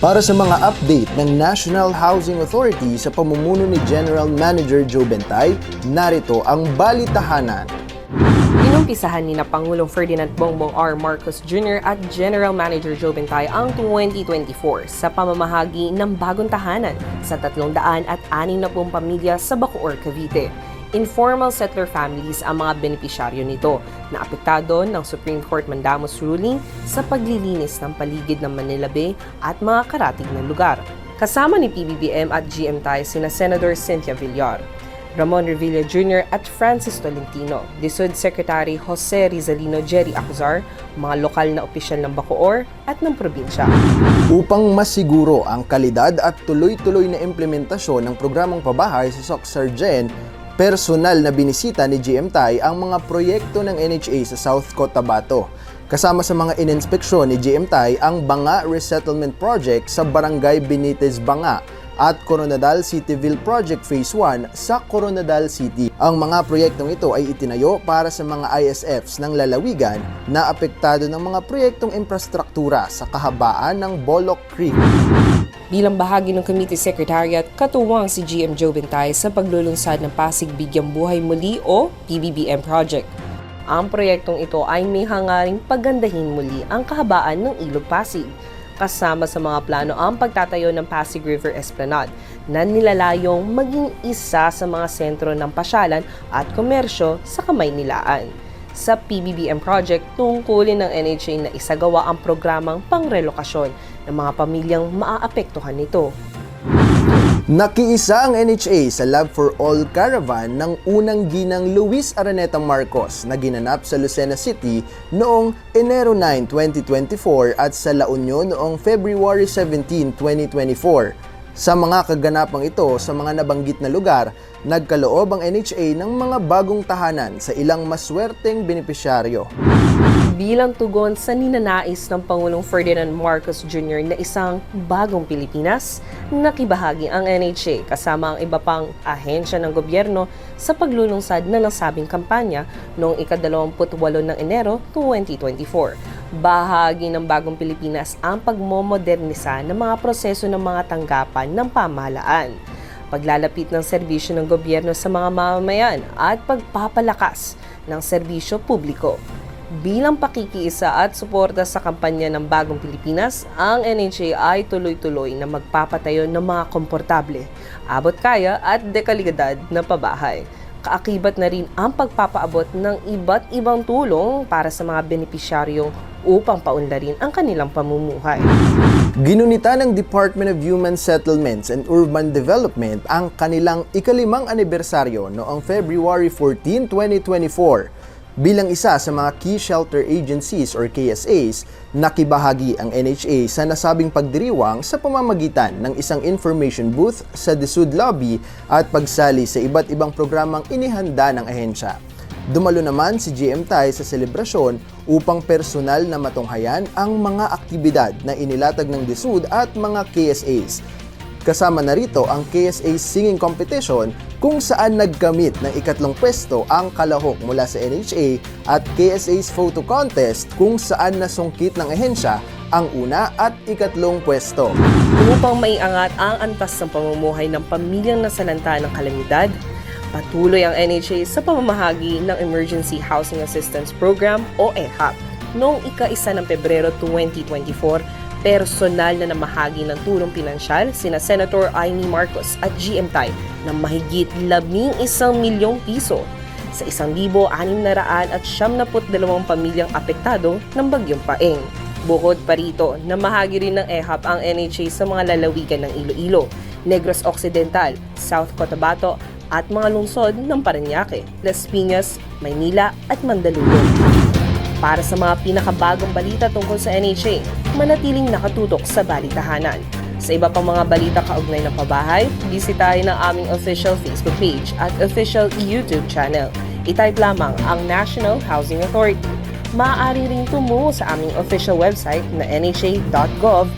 Para sa mga update ng National Housing Authority sa pamumuno ni General Manager Joe Bentay, narito ang balitahanan. Inumpisahan ni na Pangulong Ferdinand Bongbong R. Marcos Jr. at General Manager Joe Bentay ang 2024 sa pamamahagi ng bagong tahanan sa 300 at 60 pamilya sa Bacoor, Cavite. Informal settler families ang mga benepisyaryo nito na apektado ng Supreme Court mandamus ruling sa paglilinis ng paligid ng Manila Bay at mga karatig na lugar. Kasama ni PBBM at GMTI sina Senator Cynthia Villar. Ramon Revilla Jr. at Francis Tolentino, DSUD Secretary Jose Rizalino Jerry Acuzar, mga lokal na opisyal ng Bacoor at ng probinsya. Upang masiguro ang kalidad at tuloy-tuloy na implementasyon ng programang pabahay sa SOC Sargen, personal na binisita ni GMTI ang mga proyekto ng NHA sa South Cotabato. Kasama sa mga ininspeksyon ni GMTI ang Banga Resettlement Project sa Barangay Benitez Banga at Coronadal Cityville Project Phase 1 sa Coronadal City. Ang mga proyektong ito ay itinayo para sa mga ISFs ng lalawigan na apektado ng mga proyektong infrastruktura sa kahabaan ng Bolok Creek. Bilang bahagi ng Committee Secretariat, katuwang si GM Joe Bentay sa paglulunsad ng Pasig Bigyang Buhay Muli o PBBM Project. Ang proyektong ito ay may hangaring pagandahin muli ang kahabaan ng Ilog Pasig. Kasama sa mga plano ang pagtatayo ng Pasig River Esplanade na nilalayong maging isa sa mga sentro ng pasyalan at komersyo sa Kamaynilaan. Sa PBBM project, tungkulin ng NHA na isagawa ang programang pangrelokasyon ng mga pamilyang maaapektuhan nito. Nakiisa ang NHA sa Love for All Caravan ng unang ginang Luis Araneta Marcos na ginanap sa Lucena City noong Enero 9, 2024 at sa La Union noong February 17, 2024. Sa mga kaganapang ito sa mga nabanggit na lugar, nagkaloob ang NHA ng mga bagong tahanan sa ilang maswerteng benepisyaryo. Bilang tugon sa ninanais ng Pangulong Ferdinand Marcos Jr. na isang bagong Pilipinas, nakibahagi ang NHA kasama ang iba pang ahensya ng gobyerno sa paglulungsad na nasabing kampanya noong ika-28 ng Enero 2024. Bahagi ng bagong Pilipinas ang pagmomodernisa ng mga proseso ng mga tanggapan ng pamahalaan paglalapit ng serbisyo ng gobyerno sa mga mamamayan at pagpapalakas ng serbisyo publiko. Bilang pakikiisa at suporta sa kampanya ng Bagong Pilipinas, ang NHA ay tuloy-tuloy na magpapatayo ng mga komportable, abot kaya at dekalidad na pabahay. Kaakibat na rin ang pagpapaabot ng iba't ibang tulong para sa mga benepisyaryong upang paunlarin ang kanilang pamumuhay. Ginunita ng Department of Human Settlements and Urban Development ang kanilang ikalimang anibersaryo noong February 14, 2024. Bilang isa sa mga Key Shelter Agencies or KSAs, nakibahagi ang NHA sa nasabing pagdiriwang sa pamamagitan ng isang information booth sa DSUD lobby at pagsali sa iba't ibang programang inihanda ng ahensya. Dumalo naman si GM Thai sa selebrasyon upang personal na matunghayan ang mga aktibidad na inilatag ng DSUD at mga KSAs. Kasama na rito ang KSA Singing Competition kung saan nagkamit ng ikatlong pwesto ang kalahok mula sa NHA at KSA's Photo Contest kung saan nasungkit ng ahensya ang una at ikatlong pwesto. Upang maiangat ang antas ng pamumuhay ng pamilyang nasalanta ng kalamidad, patuloy ang NHA sa pamamahagi ng Emergency Housing Assistance Program o EHAP. Noong ika-isa ng Pebrero 2024, personal na namahagi ng tulong pinansyal sina Senator Amy Marcos at GM Tay ng mahigit 11 milyong piso sa 1,600 at 72 pamilyang apektado ng Bagyong Paeng. Bukod pa rito, namahagi rin ng EHAP ang NHA sa mga lalawigan ng Iloilo, Negros Occidental, South Cotabato at mga lungsod ng Parañaque, Las Piñas, Maynila at Mandaluyong. Para sa mga pinakabagong balita tungkol sa NHA, manatiling nakatutok sa balitahanan. Sa iba pang mga balita kaugnay ng pabahay, bisitahin ang aming official Facebook page at official YouTube channel. I-type lamang ang National Housing Authority. Maaari ring tumungo sa aming official website na nha.gov.ph.